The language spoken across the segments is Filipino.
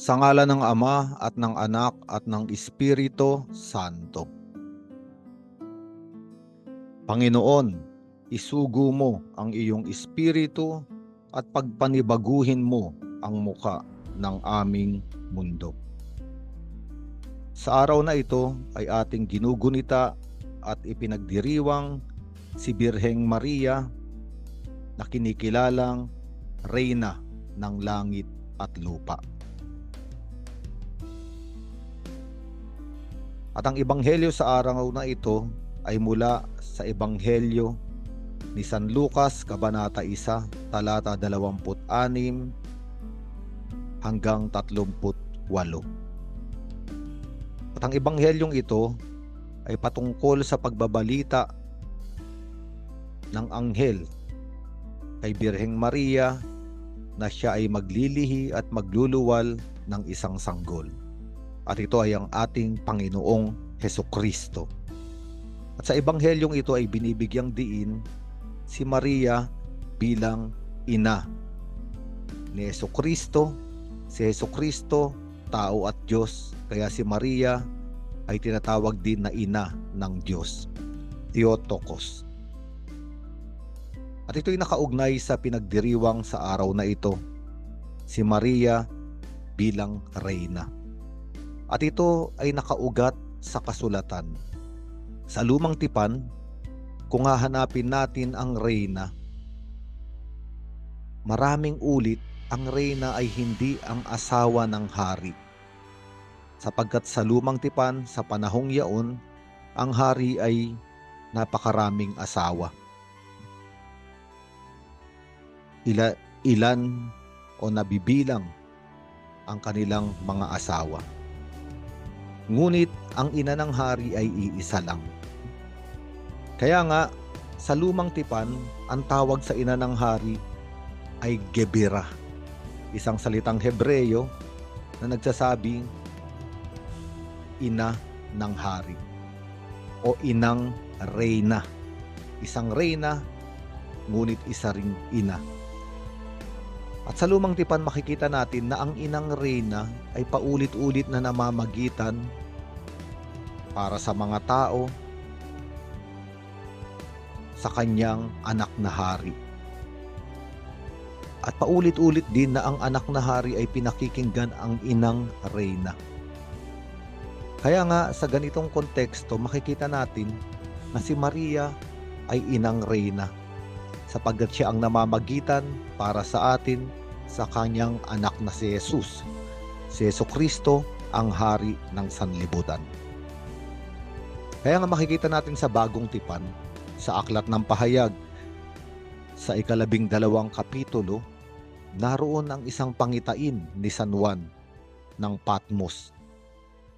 Sa ngala ng Ama at ng Anak at ng Espiritu Santo. Panginoon, isugo mo ang iyong espiritu at pagpanibaguhin mo ang muka ng aming mundo. Sa araw na ito ay ating ginugunita at ipinagdiriwang si Birheng Maria na kinikilalang Reyna ng Langit at Lupa. At ang ebanghelyo sa araw na ito ay mula sa ebanghelyo ni San Lucas kabanata 1 talata 26 hanggang 38. At ang ebanghelyong ito ay patungkol sa pagbabalita ng anghel kay Birheng Maria na siya ay maglilihi at magluluwal ng isang sanggol. At ito ay ang ating Panginoong Heso Kristo. At sa ebanghelyong ito ay binibigyang diin si Maria bilang ina ni Heso Kristo. Si Heso Kristo, tao at Diyos, kaya si Maria ay tinatawag din na ina ng Diyos. Theotokos. At ito'y nakaugnay sa pinagdiriwang sa araw na ito, si Maria bilang reyna. At ito ay nakaugat sa kasulatan. Sa lumang tipan, kung hahanapin natin ang reyna, maraming ulit ang reyna ay hindi ang asawa ng hari. Sapagkat sa lumang tipan, sa panahong yaon, ang hari ay napakaraming asawa. Ila, ilan o nabibilang ang kanilang mga asawa. Ngunit ang ina ng hari ay iisa lang. Kaya nga, sa lumang tipan, ang tawag sa ina ng hari ay Gebira, isang salitang Hebreyo na nagsasabing ina ng hari o inang reyna. Isang reyna, ngunit isa ring ina. At sa lumang tipan makikita natin na ang inang reyna ay paulit-ulit na namamagitan para sa mga tao sa kanyang anak na hari. At paulit-ulit din na ang anak na hari ay pinakikinggan ang inang reyna. Kaya nga sa ganitong konteksto makikita natin na si Maria ay inang reyna sapagkat siya ang namamagitan para sa atin sa kanyang anak na si Jesus. Si Yeso Kristo ang hari ng sanlibutan. Kaya nga makikita natin sa bagong tipan, sa aklat ng pahayag, sa ikalabing dalawang kapitulo, naroon ang isang pangitain ni San Juan ng Patmos.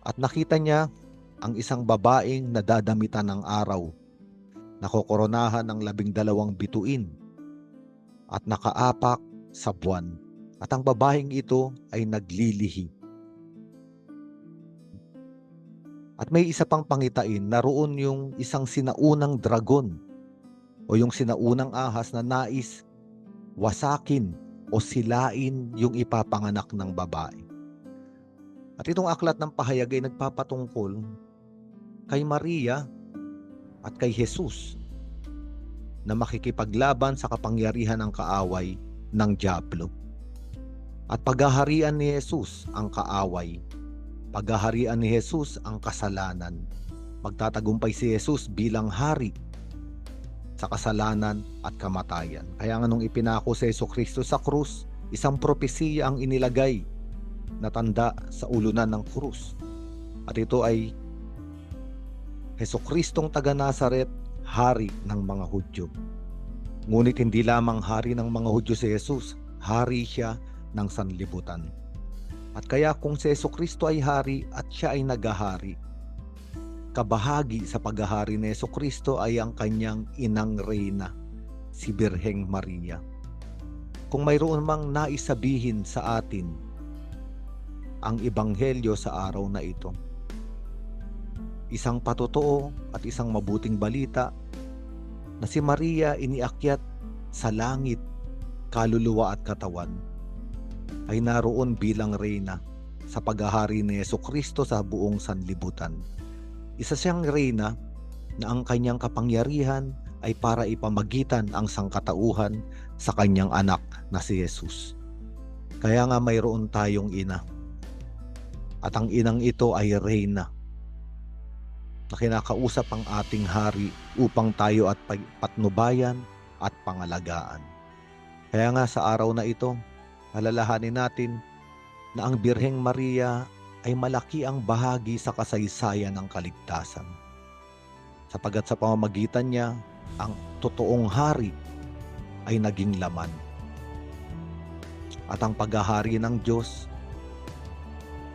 At nakita niya ang isang babaeng nadadamitan ng araw, nakokoronahan ng labing dalawang bituin, at nakaapak sa buwan. At ang babaeng ito ay naglilihi. At may isa pang pangitain, naroon yung isang sinaunang dragon o yung sinaunang ahas na nais wasakin o silain yung ipapanganak ng babae. At itong aklat ng pahayag ay nagpapatungkol kay Maria at kay Jesus na makikipaglaban sa kapangyarihan ng kaaway ng Diablo. At paghaharian ni Jesus ang kaaway. Paghaharian ni Jesus ang kasalanan. Magtatagumpay si Jesus bilang hari sa kasalanan at kamatayan. Kaya nga nung ipinako si Yeso Kristo sa krus, isang propesiya ang inilagay na tanda sa ulunan ng krus. At ito ay Heso Kristong taga Nazaret, hari ng mga Hudyo. Ngunit hindi lamang hari ng mga Hudyo si Jesus, hari siya ng sanlibutan. At kaya kung si Yeso Kristo ay hari at siya ay nagahari, kabahagi sa paghahari ni Yeso Kristo ay ang kanyang inang reyna, si Birheng Maria. Kung mayroon mang naisabihin sa atin ang ebanghelyo sa araw na ito, isang patotoo at isang mabuting balita na si Maria iniakyat sa langit, kaluluwa at katawan ay naroon bilang reyna sa paghahari ni Yeso Kristo sa buong sanlibutan. Isa siyang reyna na ang kanyang kapangyarihan ay para ipamagitan ang sangkatauhan sa kanyang anak na si Jesus. Kaya nga mayroon tayong ina. At ang inang ito ay reyna na kinakausap ang ating hari upang tayo at patnubayan at pangalagaan. Kaya nga sa araw na ito, alalahanin natin na ang Birheng Maria ay malaki ang bahagi sa kasaysayan ng kaligtasan. Sapagat sa pamamagitan niya, ang totoong hari ay naging laman. At ang paghahari ng Diyos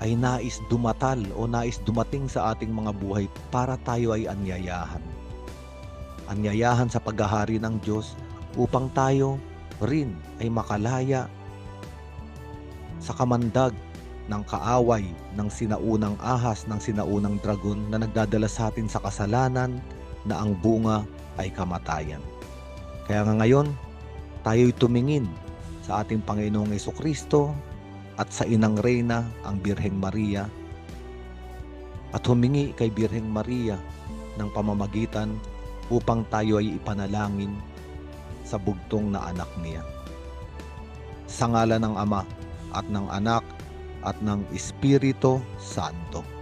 ay nais dumatal o nais dumating sa ating mga buhay para tayo ay anyayahan. Anyayahan sa paghahari ng Diyos upang tayo rin ay makalaya sa kamandag ng kaaway ng sinaunang ahas ng sinaunang dragon na nagdadala sa atin sa kasalanan na ang bunga ay kamatayan. Kaya nga ngayon, tayo'y tumingin sa ating Panginoong Kristo at sa Inang Reyna, ang Birheng Maria, at humingi kay Birheng Maria ng pamamagitan upang tayo ay ipanalangin sa bugtong na anak niya. Sa ngala ng Ama at ng Anak at ng Espiritu Santo.